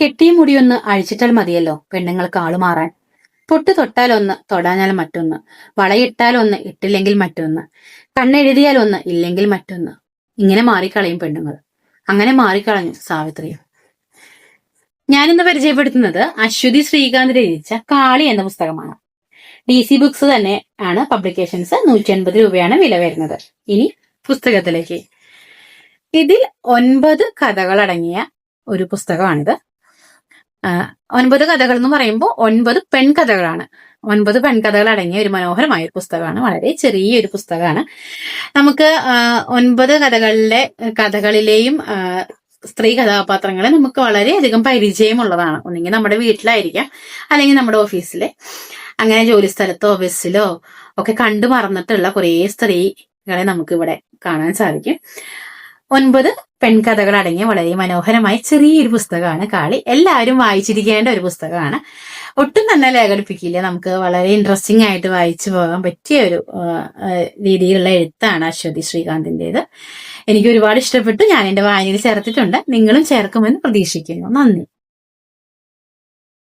കെട്ടിയ മുടിയൊന്ന് അഴിച്ചിട്ടാൽ മതിയല്ലോ പെണ്ണുങ്ങൾക്ക് ആൾ മാറാൻ. പൊട്ട് തൊട്ടാൽ ഒന്ന് തൊടാഞ്ഞാൽ മറ്റൊന്ന്. വളയിട്ടാൽ ഒന്ന് ഇട്ടില്ലെങ്കിൽ മറ്റൊന്ന്. കണ്ണെഴുതിയാൽ ഒന്ന് ഇല്ലെങ്കിൽ മറ്റൊന്ന്. ഇങ്ങനെ മാറിക്കളയും പെണ്ണുങ്ങൾ. അങ്ങനെ മാറിക്കളഞ്ഞു സാവിത്രിയും ഞാനിന്ന് പരിചയപ്പെടുത്തുന്നത് അശ്വതി ശ്രീകാന്ത് രചിച്ച കാളി എന്ന പുസ്തകമാണ്. ഡി സി ബുക്സ് തന്നെ ആണ് പബ്ലിക്കേഷൻസ്. നൂറ്റി അൻപത് രൂപയാണ് വില വരുന്നത്. ഇനി പുസ്തകത്തിലേക്ക്. ഇതിൽ ഒൻപത് കഥകളടങ്ങിയ ഒരു പുസ്തകമാണിത്. ഒൻപത് കഥകൾ എന്ന് പറയുമ്പോൾ ഒൻപത് പെൺകഥകളാണ്. ഒൻപത് പെൺകഥകൾ അടങ്ങിയ ഒരു മനോഹരമായ ഒരു പുസ്തകമാണ്. വളരെ ചെറിയൊരു പുസ്തകമാണ്. നമുക്ക് ഒൻപത് കഥകളിലെ കഥകളിലെയും സ്ത്രീ കഥാപാത്രങ്ങളെ നമുക്ക് വളരെയധികം പരിചയമുള്ളതാണ്. ഒന്നെങ്കിൽ നമ്മുടെ വീട്ടിലായിരിക്കാം അല്ലെങ്കിൽ നമ്മുടെ ഓഫീസിലെ. അങ്ങനെ ജോലി സ്ഥലത്തോ ഓഫീസിലോ ഒക്കെ കണ്ടു മറന്നിട്ടുള്ള കുറേ സ്ത്രീകളെ നമുക്ക് ഇവിടെ കാണാൻ സാധിക്കും. ഒൻപത് പെൺകഥകൾ അടങ്ങിയ വളരെ മനോഹരമായ ചെറിയൊരു പുസ്തകമാണ് കാളി. എല്ലാവരും വായിച്ചിരിക്കേണ്ട ഒരു പുസ്തകമാണ്. ഒട്ടും തന്നെ ലേഖടിപ്പിക്കില്ല നമുക്ക് വളരെ ഇൻട്രസ്റ്റിംഗ് ആയിട്ട് വായിച്ചു പോകാൻ പറ്റിയ ഒരു രീതിയിലുള്ള എഴുത്താണ് അശ്വതി ശ്രീകാന്തിന്റെത് എനിക്ക് ഒരുപാട് ഇഷ്ടപ്പെട്ടു. ഞാൻ എന്റെ വായനയിൽ ചേർത്തിട്ടുണ്ട്. നിങ്ങളും ചേർക്കുമെന്ന് പ്രതീക്ഷിക്കുന്നു. നന്ദി.